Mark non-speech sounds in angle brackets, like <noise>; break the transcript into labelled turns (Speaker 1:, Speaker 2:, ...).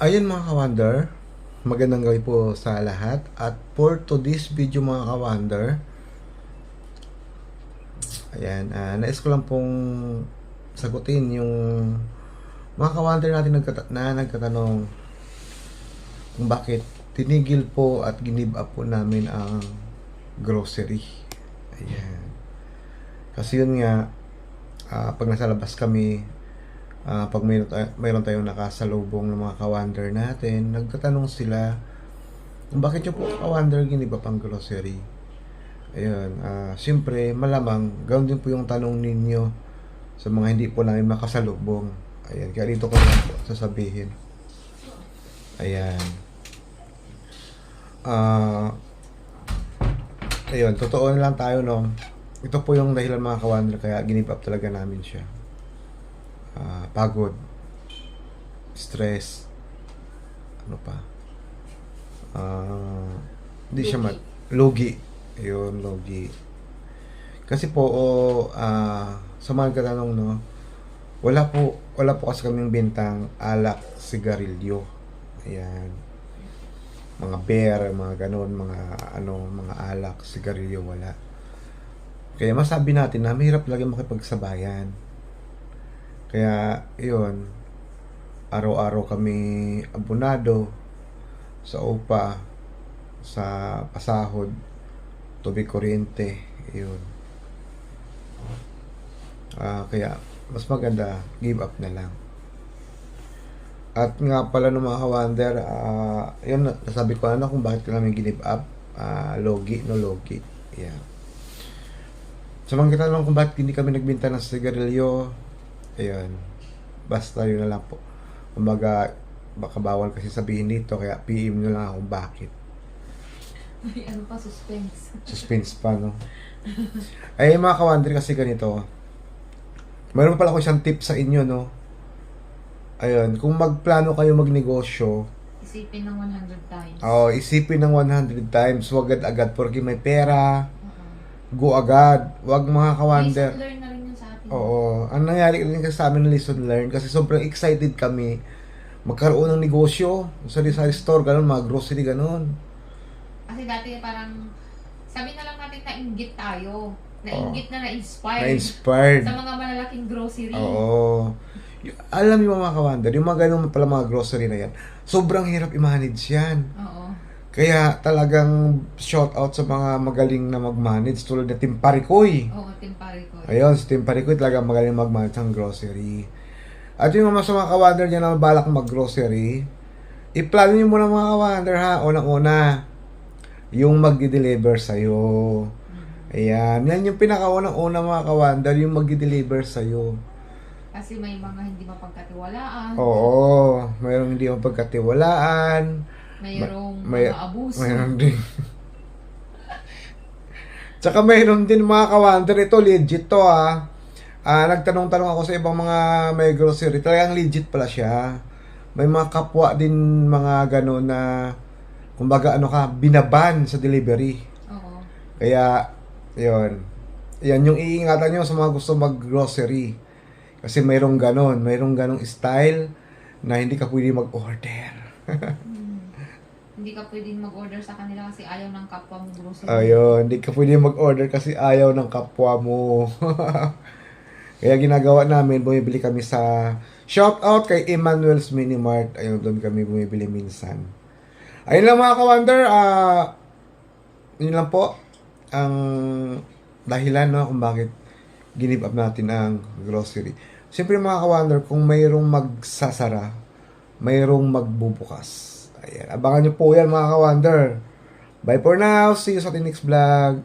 Speaker 1: Ayun mga ka-wonder, magandang gabi po sa lahat. At for today's video mga ka-wonder, ayan, ah, nais ko lang pong sagutin yung mga ka-wonder natin nagkata- na nagtatanong kung bakit tinigil po at ginib up po namin ang grocery. Ayan. Kasi yun nga, ah, pag nasa labas kami, ah, pag mayroon, mayroon tayong nakasalubong ng mga kawander natin, nagtatanong sila, bakit yung po kawander giniba pang grocery? Ayun, ah, siyempre, malamang, ganoon din po yung tanong ninyo sa mga hindi po namin makasalubong. Ayan, kaya dito ko lang po sasabihin. Ayan. Ah, ayun, totoo na lang tayo, no? Ito po yung dahilan mga kawander, kaya ginip up talaga namin siya pagod, stress, ano pa, ah, hindi siya mat, logi, ayun, logi. Kasi po, oh, ah, sa mga katanong, no, wala po, wala po kasi kaming bintang alak, sigarilyo, ayan, mga beer, mga ganon, mga ano, mga alak, sigarilyo, wala. Kaya masabi natin na mahirap lagi makipagsabayan. Kaya, yun, araw-araw kami abonado sa upa, sa pasahod, tubig kuryente, yun. Ah, kaya, mas maganda, give up na lang. At nga pala ng mga kawander, ah, yun, nasabi ko na kung bakit namin give up, ah, logi, no logi. Yeah. Sa mga kitanong kung bakit hindi kami nagbinta ng sigarilyo, ayun, basta yun na lang po. Kumbaga, baka bawal kasi sabihin dito, kaya PM nyo lang ako bakit.
Speaker 2: May ano pa, suspense.
Speaker 1: Suspense pa, no? Ay, mga kawander kasi ganito. Mayroon pala ko isang tip sa inyo, no? Ayun, kung magplano kayo magnegosyo,
Speaker 2: Isipin ng 100 times.
Speaker 1: oh, isipin ng 100 times, huwag agad-agad porque may pera,
Speaker 2: Oo.
Speaker 1: go agad. Huwag mga kawander.
Speaker 2: Lesson learn na rin yun sa atin.
Speaker 1: Oo. Ang nangyari rin kasi sa amin ng lesson learned kasi sobrang excited kami magkaroon ng negosyo sa sari store, ganun, mga grocery, ganun.
Speaker 2: Kasi dati parang, sabi na lang natin nainggit tayo. Nainggit na na-inspire.
Speaker 1: Na-inspired.
Speaker 2: Sa mga malalaking grocery.
Speaker 1: Oo. Y- alam niyo mga kawander, yung mga ganun pala mga grocery na yan, sobrang hirap i-manage yan.
Speaker 2: Oo.
Speaker 1: Kaya talagang shout out sa mga magaling na mag-manage tulad ni Tim Parikoy.
Speaker 2: Oo, timpari ko.
Speaker 1: Ayun, si Tim Parikoy talagang magaling mag-manage ng grocery. At yung mga mga kawander niya na balak mag-grocery, i-plano niyo muna mga kawander ha, unang-una, yung mag-deliver sa'yo.
Speaker 2: Mhm.
Speaker 1: Ayan, yan yung pinakaunang-una mga kawander, yung mag-deliver sa'yo.
Speaker 2: Kasi may mga hindi mapagkatiwalaan.
Speaker 1: Oo, mayroong hindi mapagkatiwalaan,
Speaker 2: Mayroong
Speaker 1: may-
Speaker 2: mga abuso.
Speaker 1: mayroon din. <laughs> Tsaka mayroon din mga kawander, ito legit to ah. Ah, nagtanong-tanong ako sa ibang mga may grocery, talagang legit pala siya. May mga kapwa din mga gano'n na kumbaga ano ka, binaban sa delivery.
Speaker 2: Oo.
Speaker 1: Kaya, yon Yan yung iingatan nyo sa mga gusto mag-grocery. Kasi mayroong ganon, mayroong ganong style na hindi ka pwede mag-order. <laughs>
Speaker 2: Hindi ka pwedeng mag-order sa kanila kasi ayaw ng kapwa mo grocery.
Speaker 1: Ayun, hindi ka pwede mag-order kasi ayaw ng kapwa mo. <laughs> Kaya ginagawa namin, bumibili kami sa shout out kay Emmanuel's Mini Mart. Ayun, doon kami bumibili minsan. Ayun lang mga ka-wonder, ah, yun lang po ang dahilan no, kung bakit ginib up natin ang grocery. Siyempre mga ka-wonder, kung mayroong magsasara, mayroong magbubukas. Ayan, abangan nyo po yan mga ka-wonder. Bye for now. See you sa ating next vlog.